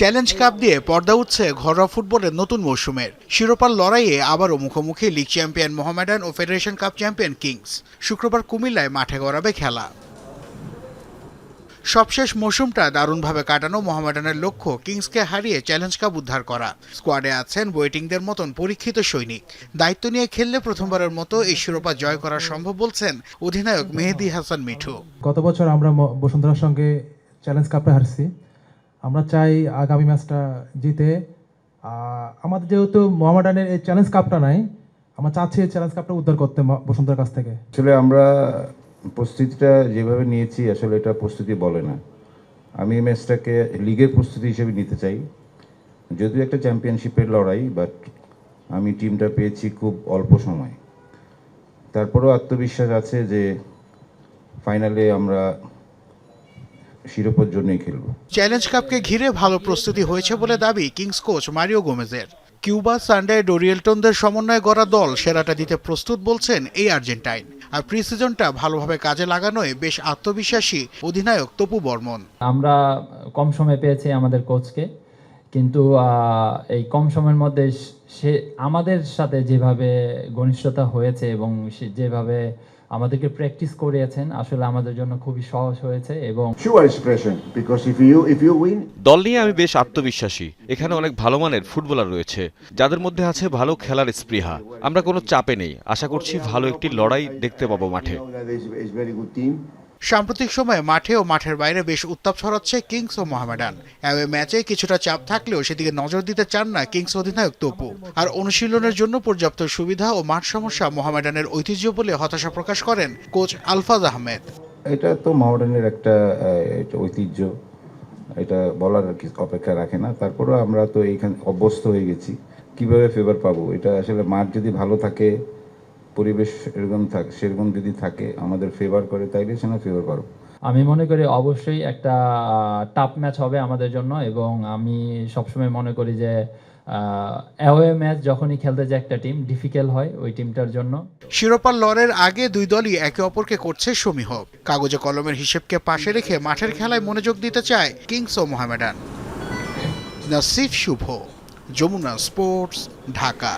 Challenge cup দিয়ে পর্দা উঠছে ঘরোয়া ফুটবলের নতুন মৌসুমের। শিরোপার লড়াইয়ে আবারও মুখোমুখি লিগ চ্যাম্পিয়ন মোহামেডান ও ফেডারেশন কাপ চ্যাম্পিয়ন কিংস শুক্রবার কুমিল্লায় মাঠে গড়াবে খেলা। সবশেষ মৌসুমটা দারুণভাবে কাটানো মোহামেডানের লক্ষ্য কিংসকে হারিয়ে চ্যালেঞ্জ কাপ উদ্ধার করা। স্কোয়াডে আছেন ওয়েটিংদের মতন পরীক্ষিত সৈনিক। দায়িত্ব নিয়ে খেললে প্রথমবারের মতো এই শিরোপা জয় করা সম্ভব বলছেন অধিনায়ক মেহেদি হাসান মিঠু। গত বছর আমরা বসুন্ধরার সঙ্গে চ্যালেঞ্জ কাপে হারছি। আমরা চাই আগামী ম্যাচটা জিতে। আমাদের যেহেতু মোহামেডানের এই চ্যালেঞ্জ কাপটা নাই, আমরা চাচ্ছি এই চ্যালেঞ্জ কাপটা উদ্ধার করতে বসুন্ধরার কাছ থেকে। আসলে আমরা প্রস্তুতিটা যেভাবে নিয়েছি, আসলে এটা প্রস্তুতি বলে না। আমি এই ম্যাচটাকে লিগের প্রস্তুতি হিসেবে নিতে চাই। যদিও একটা চ্যাম্পিয়নশিপের লড়াই, বাট আমি টিমটা পেয়েছি খুব অল্প সময়। তারপরেও আত্মবিশ্বাস আছে যে ফাইনালে আমরা শিরোপার জন্যই খেলব। চ্যালেঞ্জ কাপকে ঘিরে ভালো প্রস্তুতি হয়েছে বলে দাবি কিংস কোচ মারিও গোমেজের কিউবা সানডে ডোরিয়েলটনদের সমন্বয়ে গড়া দল সেরাটা দিতে প্রস্তুত বলছেন এই আর্জেন্টাইন। আর প্রি সিজনটা ভালোভাবে কাজে লাগানোয় বেশ আত্মবিশ্বাসী অধিনায়ক তপু বর্মন। আমরা কম সময় পেয়েছি আমাদের কোচকে কিন্তু এই কম সময়ের মধ্যে সে আমাদের সাথে যেভাবে ঘনিষ্ঠতা হয়েছে এবং সে যেভাবে আমাদেরকে প্র্যাকটিস করিয়েছেন আসলে আমাদের জন্য খুবই সহজ হয়েছে এবং দল নিয়ে আমি বেশ আত্মবিশ্বাসী। এখানে অনেক ভালো মানের ফুটবলার রয়েছে যাদের মধ্যে আছে ভালো খেলার স্পৃহা। আমরা কোনো চাপে নেই। আশা করছি ভালো একটি লড়াই দেখতে পাবো মাঠে। সাম্প্রতিক সময়ে মাঠে ও মাঠের বাইরে বেশ উত্তাপ ছড়াচ্ছে কিংস ও মোহামেডান। অ্যাওয়ে ম্যাচে কিছুটা চাপ থাকলেও সেদিকে নজর দিতে চান না কিংস অধিনায়ক তপু। আর অনুশীলনের জন্য পর্যাপ্ত সুবিধা ও মাঠ সমস্যা মোহামেডানের ঐতিহ্য বলে হতাশা প্রকাশ করেন কোচ আলফাজ আহমেদ। এটা তো মহামেডানের একটা ঐতিহ্য। এটা বলার অপেক্ষা রাখে না। তারপরেও আমরা তো এইখানে অভ্যস্ত হয়ে গেছি। কীভাবে ফেভার পাবো? এটা আসলে মাঠ যদি ভালো থাকে পরিবেশ এরকম থাকে সেরকম যদি থাকে আমাদের ফেভার করে তাইলে সেখানে ফেভার পাবো আমি মনে করি অবশ্যই একটা টাফ ম্যাচ হবে আমাদের জন্য এবং আমি সবসময় মনে করি যে অ্যাওয়ে ম্যাচ যখনই খেলতে যায় একটা টিম ডিফিকাল্ট হয় ওই টিমটার জন্য। শিরোপার লড়ের আগে দুই দলই একে অপরকে করছে সমীহ কাগজে কলমের হিসেবকে পাশে রেখে মাঠের খেলায় মনোযোগ দিতে চায় কিংস ও মোহামেডান। নাসিফ শুভ যমুনা স্পোর্টস ঢাকা।